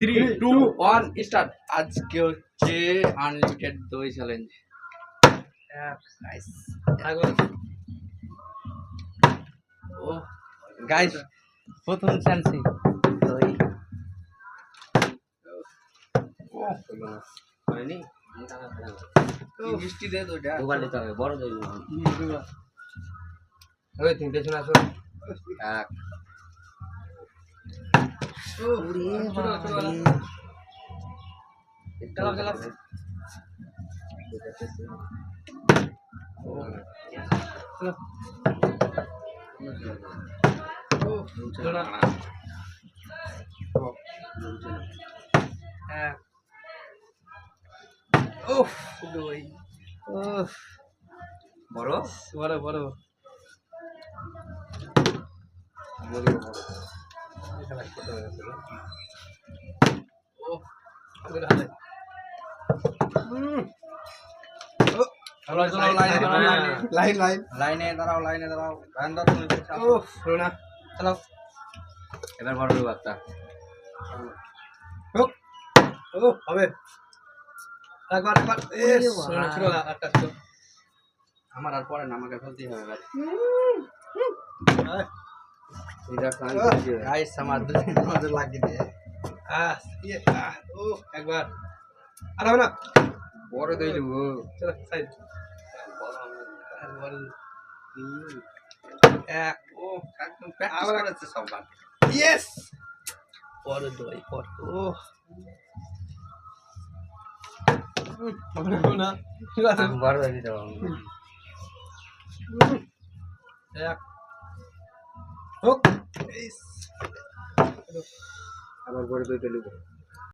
Three two one start আজকে হচ্ছে unlimited দই চ্যালেঞ্জ ও গাইস প্রথম চান্সই দই। মিষ্টি দে হবে বড় দই। ওই তুমি পেছনে হ্যাঁ উফ দই উফ। বড়? বড় বড়। চলো চলো লাইনে দাঁড়াও লাইনে দাঁড়াও লাইনে দাঁড়াও ও চলো হবে একবার একবার না আমার আর পরে না আমাকে ফেলতেই হবে এটা গাইস আমার আমাদের লাগিয়ে দিয়ে একবার আর হবে না বড় দই দেবো চলো সাইড এক ও একদম প্র্যাকটিস করেছে সব ইয়েস পর দই পর ও না বড় দিতে এক হোক আবার বড় দই দেবো